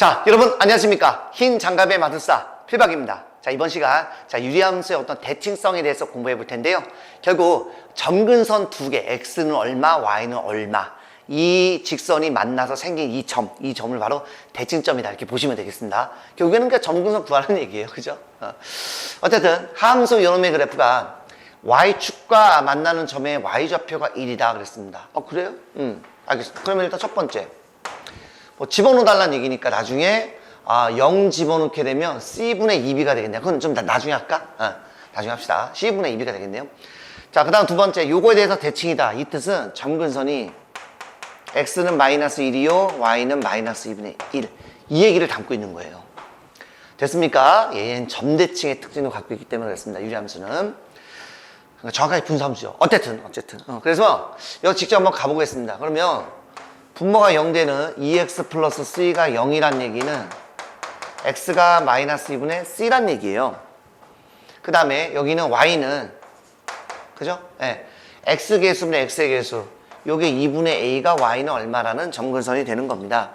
자, 여러분 안녕하십니까? 흰 장갑의 마술사 필박입니다. 자, 이번 시간 자, 유리함수의 어떤 대칭성에 대해서 공부해 볼 텐데요. 결국 점근선 두 개, x는 얼마, y는 얼마. 이 직선이 만나서 생긴 이 점, 이 점을 바로 대칭점이다. 이렇게 보시면 되겠습니다. 결국에는 그냥 점근선 구하는 얘기예요. 그죠? 어. 어쨌든, 함수 요놈의 그래프가 y축과 만나는 점의 y좌표가 1이다. 그랬습니다. 어, 그래요? 음, 알겠습니다. 그러면 일단 첫 번째. 뭐 집어넣어 달라는 얘기니까 나중에 아, 0 집어넣게 되면 C분의 2B가 되겠네요. 그건 좀 나- 나중에 할까? 어, 나중에 합시다. C분의 2B가 되겠네요. 자, 그 다음 두 번째. 요거에 대해서 대칭이다. 이 뜻은 점근선이 X는 마이너스 1이요, Y는 마이너스 2분의 1. 이 얘기를 담고 있는 거예요. 됐습니까? 얘는 점대칭의 특징을 갖고 있기 때문에 그렇습니다. 유리함수는. 그러니까 정확하게 분수함수죠. 어쨌든, 어쨌든. 어, 그래서 여기 직접 한번 가보겠습니다. 그러면 분모가 0되는 2x 플러스 c가 0이란 얘기는 x가 마이너스 2분의 c란 얘기예요. 그 다음에 여기는 y는 그죠? 예. x 계수분의 x의 계수. 요게 2분의 a가 y는 얼마라는 점근선이 되는 겁니다.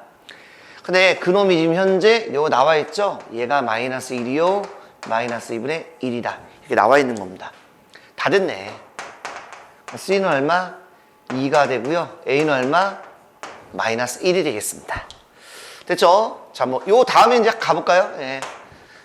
근데 그놈이 지금 현재 요거 나와 있죠? 얘가 마이너스 1이요, 마이너스 2분의 1이다. 이렇게 나와 있는 겁니다. 다 됐네. c는 얼마? 2가 되고요. a는 얼마? 마이너스 1이 되겠습니다. 됐죠? 자, 뭐, 요 다음에 이제 가볼까요? 예.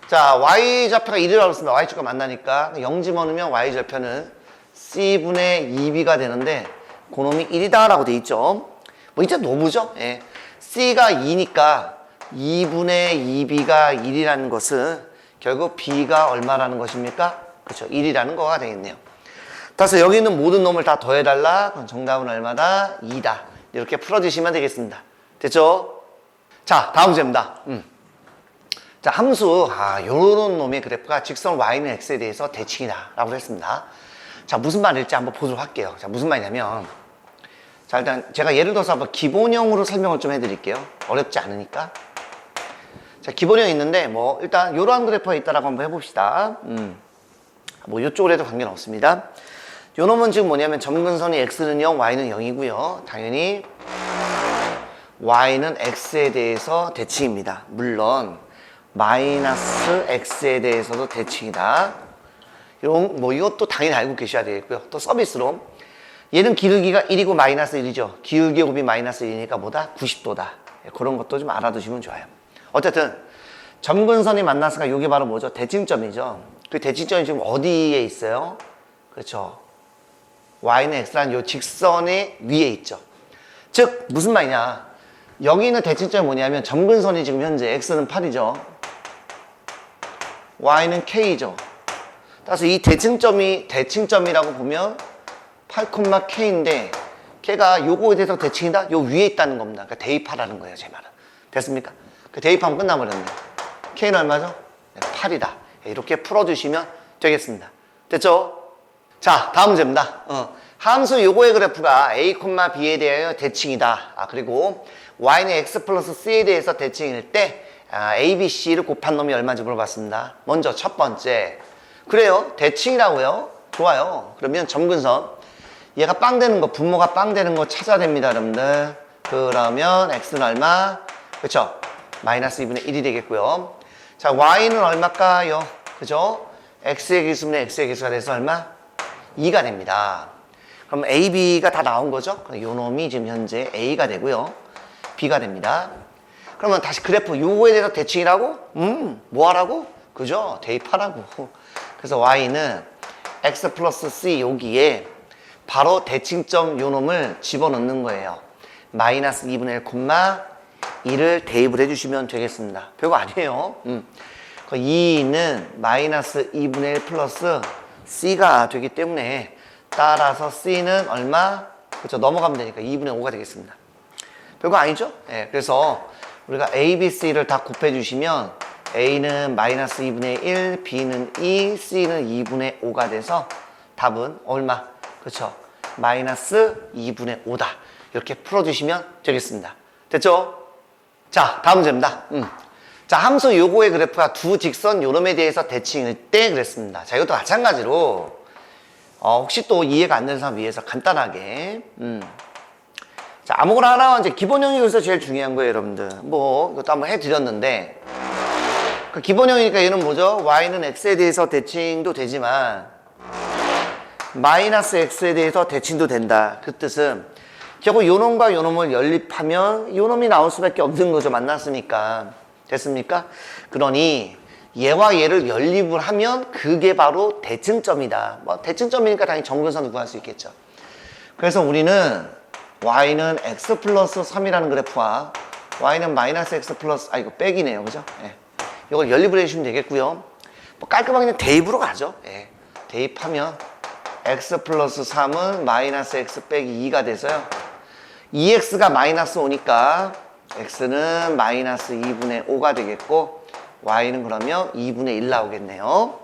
자, y좌표가 1이라고 했습니다. y축과 만나니까. 0 집어넣으면 y좌표는 c분의 2b가 되는데, 그놈이 1이다라고 돼 있죠. 뭐, 이제 노무죠? 예. c가 2니까 2분의 2b가 1이라는 것은 결국 b가 얼마라는 것입니까? 그렇죠. 1이라는 거가 되겠네요. 따라서 여기 있는 모든 놈을 다 더해달라. 그럼 정답은 얼마다? 2다. 이렇게 풀어주시면 되겠습니다. 됐죠? 자, 다음 문제입니다. 음. 자, 함수, 아, 요런 놈의 그래프가 직선 y는 x에 대해서 대칭이다. 라고 했습니다. 자, 무슨 말일지 한번 보도록 할게요. 자, 무슨 말이냐면, 자, 일단 제가 예를 들어서 한번 기본형으로 설명을 좀 해드릴게요. 어렵지 않으니까. 자, 기본형이 있는데, 뭐, 일단 요러한 그래프가 있다라고 한번 해봅시다. 음. 뭐, 요쪽으로 해도 관계는 없습니다. 요 놈은 지금 뭐냐면 점근선이 x는 0, y는 0이고요. 당연히 y는 x에 대해서 대칭입니다. 물론 마이너스 x에 대해서도 대칭이다. 이런 뭐 이것도 당연히 알고 계셔야 되겠고요. 또 서비스로 얘는 기울기가 1이고 마이너스 1이죠. 기울기 곱이 마이너스 1이니까 뭐다? 90도다. 그런 것도 좀 알아두시면 좋아요. 어쨌든 점근선이 만났으니까 이게 바로 뭐죠? 대칭점이죠. 그 대칭점이 지금 어디에 있어요? 그렇죠. Y는 x라는 요 직선의 위에 있죠. 즉 무슨 말이냐? 여기 있는 대칭점이 뭐냐면 점근선이 지금 현재 x는 8이죠. y는 k죠. 따라서 이 대칭점이 대칭점이라고 보면 8,k인데 걔가 요거에 대해서 대칭이다? 요 위에 있다는 겁니다. 그러니까 대입하라는 거예요, 제 말은. 됐습니까? 그 대입하면 끝나버렸네. k는 얼마죠? 8이다. 이렇게 풀어주시면 되겠습니다. 됐죠? 자, 다음 문제입니다. 어, 함수 요거의 그래프가 a, b에 대하여 대칭이다. 아, 그리고 y는 x 플러스 c에 대해서 대칭일 때 아, a, b, c를 곱한 놈이 얼마인지 물어봤습니다. 먼저 첫 번째. 그래요. 대칭이라고요. 좋아요. 그러면 점근선. 얘가 빵 되는 거, 분모가 빵 되는 거 찾아야 됩니다, 여러분들. 그러면 x는 얼마? 그쵸? 마이너스 2분의 1이 되겠고요. 자, y는 얼마일까요? 그죠? x의 기수분의 x의 기수가 돼서 얼마? 2가 됩니다. 그럼 A, B가 다 나온 거죠? 요 놈이 지금 현재 A가 되고요. B가 됩니다. 그러면 다시 그래프 요거에 대해서 대칭이라고? 음, 뭐 하라고? 그죠? 대입하라고. 그래서 Y는 X 플러스 C 여기에 바로 대칭점 요 놈을 집어넣는 거예요. 마이너스 2분의 1 콤마 2를 대입을 해주시면 되겠습니다. 별거 아니에요. 음. 그 2는 마이너스 2분의 1 플러스 C가 되기 때문에 따라서 C는 얼마? 그렇죠. 넘어가면 되니까 2분의 5가 되겠습니다. 별거 아니죠? 예, 그래서 우리가 A, B, C를 다 곱해주시면 A는 마이너스 2분의 1, B는 2, C는 2분의 5가 돼서 답은 얼마? 그렇죠. 마이너스 2분의 5다. 이렇게 풀어주시면 되겠습니다. 됐죠? 자, 다음 문제입니다. 음. 자, 함수 요거의 그래프가 두 직선 요놈에 대해서 대칭일 때 그랬습니다. 자, 이것도 마찬가지로 어, 혹시 또 이해가 안 되는 사람 위해서 간단하게 음. 자, 아무거나 하나 이제 기본형이 여기서 제일 중요한 거예요, 여러분들. 뭐, 이것도 한번 해드렸는데. 그 기본형이니까 얘는 뭐죠? y는 x에 대해서 대칭도 되지만, 마이너스 x에 대해서 대칭도 된다. 그 뜻은, 결국 요 놈과 요 놈을 연립하면 요 놈이 나올 수밖에 없는 거죠. 만났으니까. 됐습니까? 그러니, 얘와 얘를 연립을 하면 그게 바로 대칭점이다. 뭐, 대칭점이니까 당연히 정근선을 구할 수 있겠죠. 그래서 우리는 y는 x 플러스 3이라는 그래프와 y는 마이너스 x 플러스 아 이거 빼기네요 그죠? 예. 이걸 연립을 해주시면 되겠고요 뭐 깔끔하게 그냥 대입으로 가죠 예. 대입하면 x 플러스 3은 마이너스 x 빼기 2가 돼서요 2x가 마이너스 5니까 x는 마이너스 2분의 5가 되겠고 y는 그러면 2분의 1 나오겠네요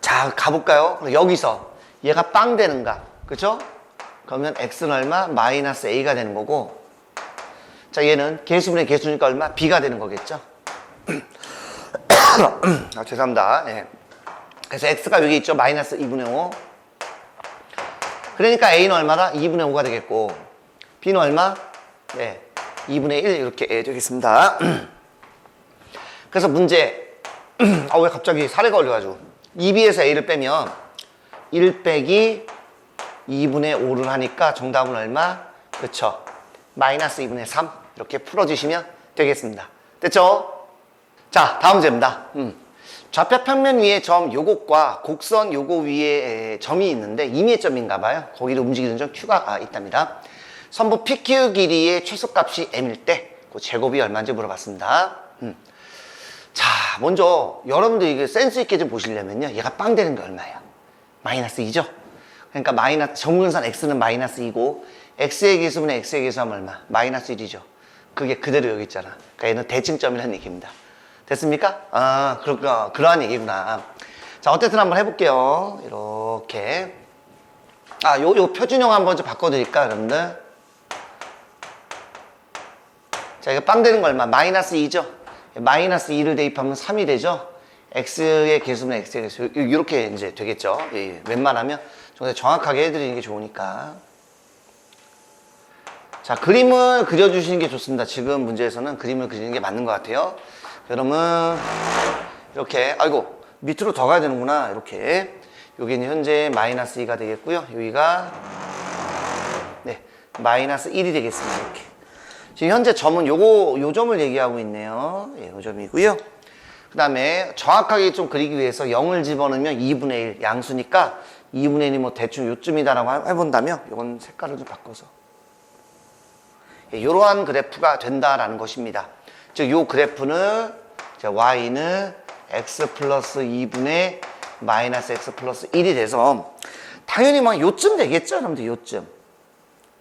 자 가볼까요? 그럼 여기서 얘가 빵 되는가 그죠? 그러면 x는 얼마? 마이너스 a가 되는 거고 자 얘는 개수분의 개수니까 얼마? b가 되는 거겠죠? 아 죄송합니다 예. 그래서 x가 여기 있죠? 마이너스 2분의 5 그러니까 a는 얼마다? 2분의 5가 되겠고 b는 얼마? 네 2분의 1 이렇게 되겠습니다. 그래서 문제 아 왜 갑자기 사례가 걸려가지고. 2b에서 a를 빼면 1 빼기 2분의 5를 하니까 정답은 얼마? 그쵸. 마이너스 2분의 3 이렇게 풀어주시면 되겠습니다. 됐죠? 자 다음 문제입니다. 음. 좌표 평면 위에 점 요것과 곡선 요거 위에 에, 점이 있는데 임의점인가 봐요. 거기를 움직이는 점 Q가 아, 있답니다 선부 PQ 길이의 최소값이 M일 때 그 제곱이 얼마인지 물어봤습니다 음. 자 먼저 여러분들 이게 센스 있게 좀 보시려면요 얘가 빵 되는 게 얼마예요? 마이너스 2죠? 그러니까 마이너스 정근선 x는 마이너스 2고 x의 계수분의 x의 계수하면 얼마? 마이너스 1이죠. 그게 그대로 여기 있잖아. 그러니까 얘는 대칭점이라는 얘기입니다. 됐습니까? 아, 그렇구나. 그러한 얘기구나. 자, 어쨌든 한번 해볼게요. 이렇게. 아, 요, 요 표준형 한번 좀 바꿔드릴까, 여러분들? 자, 이거 빵 되는 거 얼마? 마이너스 2죠? 마이너스 2를 대입하면 3이 되죠? x의 개수분의 x의 개수. 요- 이렇게 이제 되겠죠? 예, 예. 웬만하면 좀더 정확하게 해드리는 게 좋으니까. 자, 그림을 그려주시는 게 좋습니다. 지금 문제에서는 그림을 그리는 게 맞는 것 같아요. 여러분, 이렇게, 아이고, 밑으로 더 가야 되는구나. 이렇게. 여기는 현재 마이너스 2가 되겠고요. 여기가, 네, 마이너스 1이 되겠습니다. 이렇게. 지금 현재 점은 요거, 요 점을 얘기하고 있네요. 예, 요 점이고요. 그 다음에 정확하게 좀 그리기 위해서 0을 집어넣으면 2분의 1 양수니까 2분의 1이 뭐 대충 요쯤이다라고 해- 해본다면 이건 색깔을 좀 바꿔서 예, 이러한 그래프가 된다라는 것입니다. 즉, 요 그래프는 y는 x 플러스 2분의 마이너스 x 플러스 1이 돼서 당연히 막 요쯤 되겠죠, 여러분들 요쯤.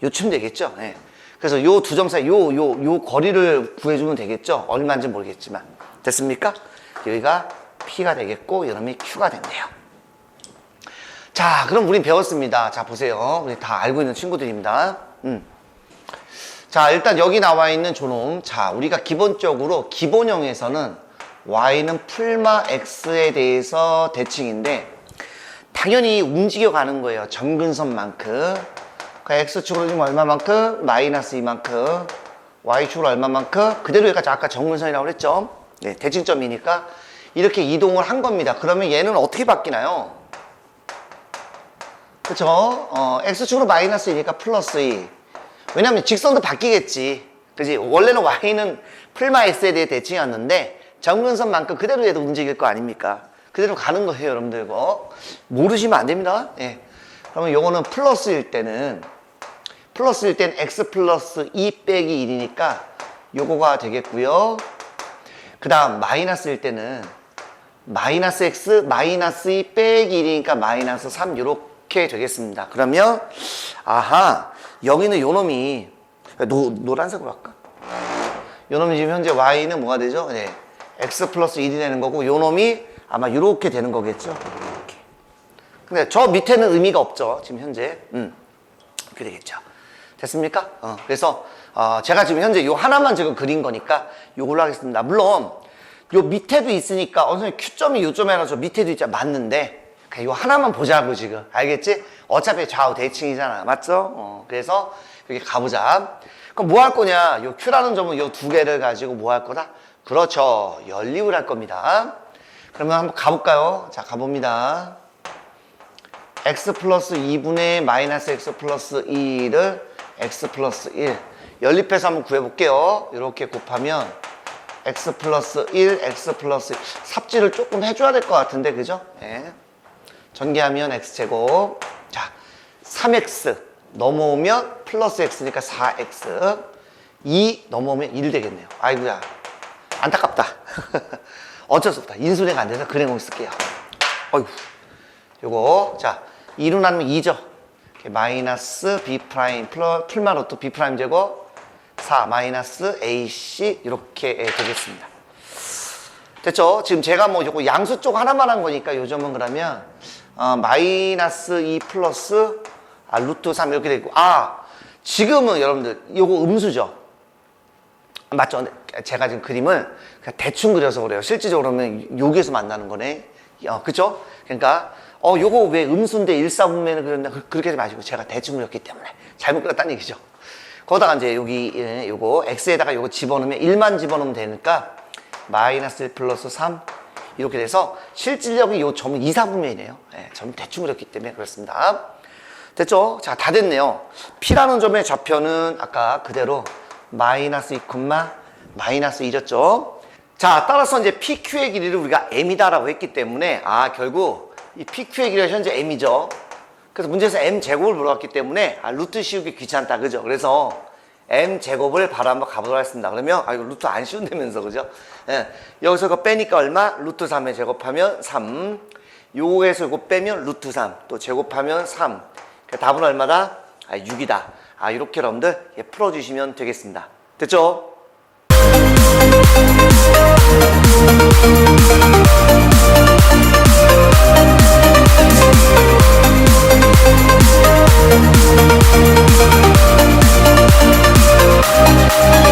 요쯤 되겠죠. 예. 그래서 요 두 점 사이 요 요 요 거리를 구해주면 되겠죠. 얼마인지 모르겠지만 됐습니까? 여기가 P가 되겠고 이놈이 Q가 된대요. 자, 그럼 우린 배웠습니다. 자, 보세요. 우리 다 알고 있는 친구들입니다. 음. 자, 일단 여기 나와 있는 조놈. 자, 우리가 기본적으로 기본형에서는 y는 풀마 x에 대해서 대칭인데 당연히 움직여 가는 거예요. 점근선만큼. 그 x축으로 지금 얼마만큼? 마이너스 이만큼. y축으로 얼마만큼? 그대로 여기까지 아까 정근선이라고 그랬죠. 네, 대칭점이니까 이렇게 이동을 한 겁니다. 그러면 얘는 어떻게 바뀌나요? 그쵸? 어, x축으로 마이너스 2니까 플러스 2. 왜냐면 직선도 바뀌겠지. 그지? 원래는 y는 x에 대해 대칭이었는데 정근선만큼 그대로 얘도 움직일 거 아닙니까? 그대로 가는 거예요, 여러분들 이거. 모르시면 안 됩니다. 예. 그러면 요거는 플러스일 때는 플러스일 땐 x 플러스 2 빼기 1이니까 요거가 되겠고요. 그 다음 마이너스일 때는 마이너스 x 마이너스 2 빼기 1이니까 마이너스 3 이렇게 되겠습니다. 그러면 아하 여기는 요 놈이 노, 노란색으로 할까? 요 놈이 지금 현재 y는 뭐가 되죠? 네. x 플러스 1이 되는 거고 요 놈이 아마 이렇게 되는 거겠죠? 이렇게. 근데 저 밑에는 의미가 없죠. 지금 현재. 음. 이렇게 되겠죠. 됐습니까? 어, 그래서 어, 제가 지금 현재 요 하나만 지금 그린 거니까 요걸로 하겠습니다. 물론 요 밑에도 있으니까 어, 선생님 Q점이 하나 저 밑에도 있자 맞는데 그냥 요 하나만 보자고 지금 알겠지? 어차피 좌우 대칭이잖아 맞죠? 어, 그래서 여기 가보자. 그럼 뭐 할 거냐? 요 Q라는 점은 요 두 개를 가지고 뭐 할 거다? 그렇죠. 연립을 할 겁니다. 그러면 한번 가볼까요? 자, 가봅니다. x 플러스 2분의 마이너스 x 플러스 2를 x 플러스 1 연립해서 한번 구해볼게요. 이렇게 곱하면 x 플러스 1, x 플러스 1 삽질을 조금 해줘야 될 것 같은데 그죠? 예. 전개하면 x제곱 자 3x 넘어오면 플러스 x니까 4x 2 넘어오면 1 되겠네요. 아이고야 안타깝다. 어쩔 수 없다. 인수례가 안 돼서 그래놓고 쓸게요. 어이구 요거 자 2로 나누면 2죠 마이너스 b 프라임 플러 풀마로또 b 프라임 제곱 4 마이너스 ac 이렇게 되겠습니다 됐죠 지금 제가 뭐 요거 양수 쪽 하나만 한 거니까 요 점은 그러면 어, 마이너스 2 플러스 아 루트 3 이렇게 되고 아 지금은 여러분들 요거 음수죠 맞죠? 제가 지금 그림을 대충 그려서 그래요. 실질적으로는 여기에서 만나는 거네. 어, 그죠? 그러니까, 어, 요거 왜 음수인데 일사분면을 그렸나? 그- 그렇게 하지 마시고 제가 대충 그렸기 때문에 잘못 그렸다는 얘기죠. 거기다가 이제 여기, 예, 요거, x에다가 요거 집어넣으면 1만 집어넣으면 되니까 마이너스 1 플러스 3 이렇게 돼서 실질적인 요 점은 이사분면이네요. 예, 점 대충 그렸기 때문에 그렇습니다. 됐죠? 자, 다 됐네요. P라는 점의 좌표는 아까 그대로 마이너스 2, 마이너스 1이었죠? 자, 따라서 이제 PQ의 길이를 우리가 M이다라고 했기 때문에, 아, 결국 이 PQ의 길이가 현재 M이죠? 그래서 문제에서 M 제곱을 물어봤기 때문에, 아, 루트 씌우기 귀찮다. 그죠? 그래서 M 제곱을 바로 한번 가보도록 하겠습니다. 그러면, 아, 이거 루트 안 씌운다면서, 그죠? 예. 여기서 이거 빼니까 얼마? 루트 3에 제곱하면 3. 요거에서 이거 빼면 루트 3. 또 제곱하면 3. 그 답은 얼마다? 아, 6이다. 아, 이렇게 여러분들 예, 풀어주시면 되겠습니다. 됐죠?